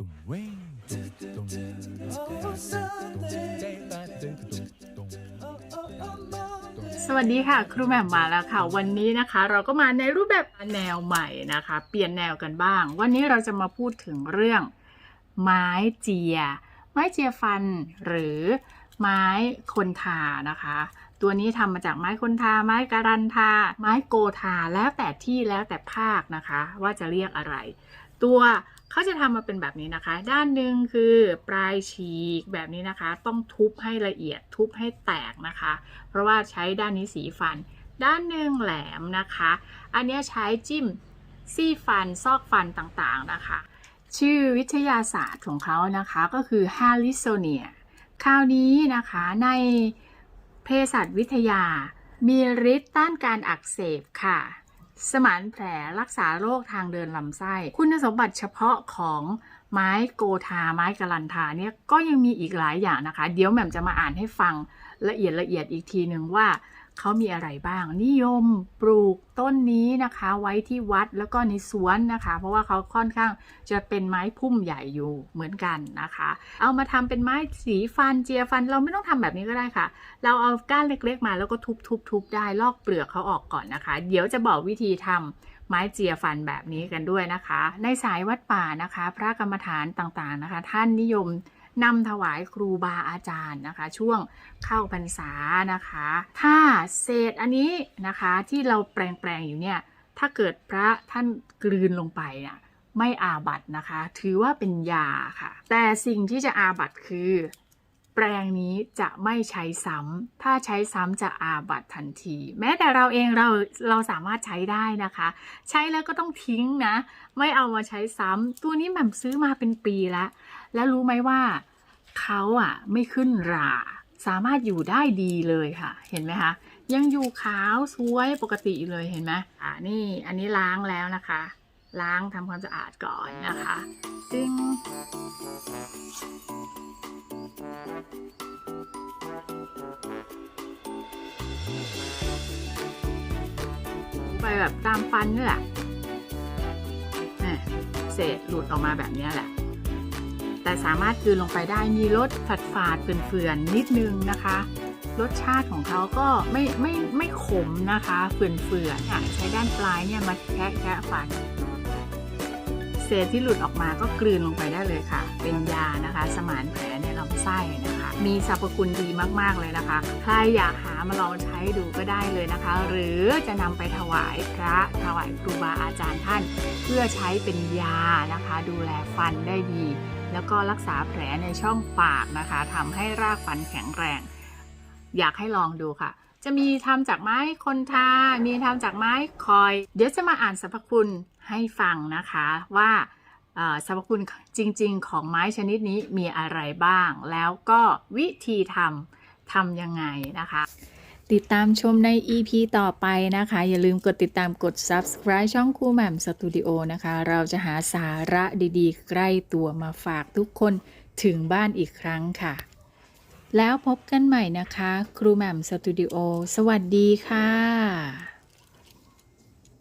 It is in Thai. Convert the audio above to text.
ตุ้มเว้งตุ้มตุ้มตุ้มตุ้มสวัสดีค่ะ ครูแหม่มมาแล้วค่ะ วันนี้นะคะ เราก็มาในรูปแบบแนวใหม่นะคะ เปลี่ยนแนวกันบ้าง วันนี้เราจะมาพูดถึงเรื่อง ไม้เจีย ไม้เจียฟันหรือ ไม้คนทานะคะ ตัวนี้ทำมาจากไม้คนทา ไม้การันทา ไม้โกทา แล้วแต่ที่แล้วแต่ภาคนะคะ ว่าจะเรียกอะไร ตัวเขาจะทำมาเป็นแบบนี้นะคะ ด้านหนึ่งคือปลายฉีกแบบนี้นะคะ ต้องทุบให้ละเอียดทุบให้แตกนะคะ เพราะว่าใช้ด้านนี้สีฟัน ด้านหนึ่งแหลมนะคะ อันนี้ใช้จิ้มซี่ฟันซอกฟันต่างๆนะคะ ชื่อวิทยาศาสตร์ของเขานะคะก็คือ h a r r i s o n i a คราวนี้นะคะในเภสัชวิทยา มีฤทธิ์ต้านการอักเสบค่ะ สมานแผลรักษาโรคทางเดินลำไส้ คุณสมบัติเฉพาะของไม้โกธาไม้กะลันทาเนี่ยก็ยังมีอีกหลายอย่างนะคะ เดี๋ยวแหม่มจะมาอ่านให้ฟังละเอียดละเอียดอีกทีหนึ่งว่า เขามีอะไรบ้าง นิยมปลูกต้นนี้นะคะ ไว้ที่วัดแล้วก็ในสวนนะคะ เพราะว่าเขาค่อนข้างจะเป็นไม้พุ่มใหญ่อยู่เหมือนกันนะคะ เอามาทำเป็นไม้สีฟันเจียฟันเราไม่ต้องทำแบบนี้ก็ได้ค่ะ เราเอาก้านเล็กๆมาแล้วก็ทุบๆๆได้ลอกเปลือกเขาออกก่อนนะคะ เดี๋ยวจะบอกวิธีทำไม้เจียฟันแบบนี้กันด้วยนะคะ ในสายวัดป่านะคะ พระกรรมฐานต่างๆนะคะ ท่านนิยม นำถวายครูบาอาจารย์นะคะ ช่วงเข้าพรรษานะคะ ถ้าเศษอันนี้นะคะที่เราแปลงๆอยู่เนี่ยถ้าเกิดพระท่านกลืนลงไปเนี่ยไม่อาบัตนะคะ ถือว่าเป็นยาค่ะ แต่สิ่งที่จะอาบัตคือ ปลงนี้จะไม่ใช้ซ้ำ ถ้าใช้ซ้ำจะอาบัตทันที แม้แต่เราเองเราเราสามารถใช้ได้นะคะ ใช้แล้วก็ต้องทิ้งนะ ไม่เอามาใช้ซ้ำ ตัวนี้แหม่มซื้อมาเป็นปีแล้ว แล้วรู้ไหมว่าเขาอะไม่ขึ้นรา สามารถอยู่ได้ดีเลยค่ะ เห็นไหมคะ ยังอยู่ขาวสวยปกติเลยเห็นไหมอ่านี่อันนี้ล้างแล้วนะคะ ล้างทำความสะอาดก่อนนะคะจึง ไปแบบตามฟันนี่แหละเศษหลุดออกมาแบบนี้แหละ แต่สามารถกลืนลงไปได้มีรสฝาดฝาดเฟื่อนๆนิดนึงนะคะ รสชาติของเขาก็ไม่ไม่ไม่ขมนะคะ เฟื่อนๆใช้ด้านปลายเนี่ยมาแคะแคะฟัน เศษที่หลุดออกมาก็กลืนลงไปได้เลยค่ะ เป็นยานะคะ สมานแผลในลำไส้นะคะ มีสรรพคุณดีมากๆเลยนะคะ ใครอยากหามาลองใช้ดูก็ได้เลยนะคะ หรือจะนำไปถวายพระถวายครูบาอาจารย์ท่าน เพื่อใช้เป็นยานะคะ ดูแลฟันได้ดี แล้วก็รักษาแผลในช่องปากนะคะทำให้รากฟันแข็งแรง อยากให้ลองดูค่ะจะมีทำจากไม้คนทา มีทำจากไม้คอย เดี๋ยวจะมาอ่านสรรพคุณ ให้ฟังนะคะว่าสรรพคุณจริง ๆ ของไม้ชนิดนี้มีอะไรบ้าง แล้วก็วิธีทำทำยังไงนะคะ ติดตามชมใน EP ต่อไปนะคะ อย่าลืมกดติดตามกด subscribe ช่องครูแหม่มสตูดิโอนะคะ เราจะหาสาระดีๆ ใกล้ตัวมาฝากทุกคนถึงบ้านอีกครั้งค่ะ แล้วพบกันใหม่นะคะ ครูแหม่มสตูดิโอสวัสดีค่ะ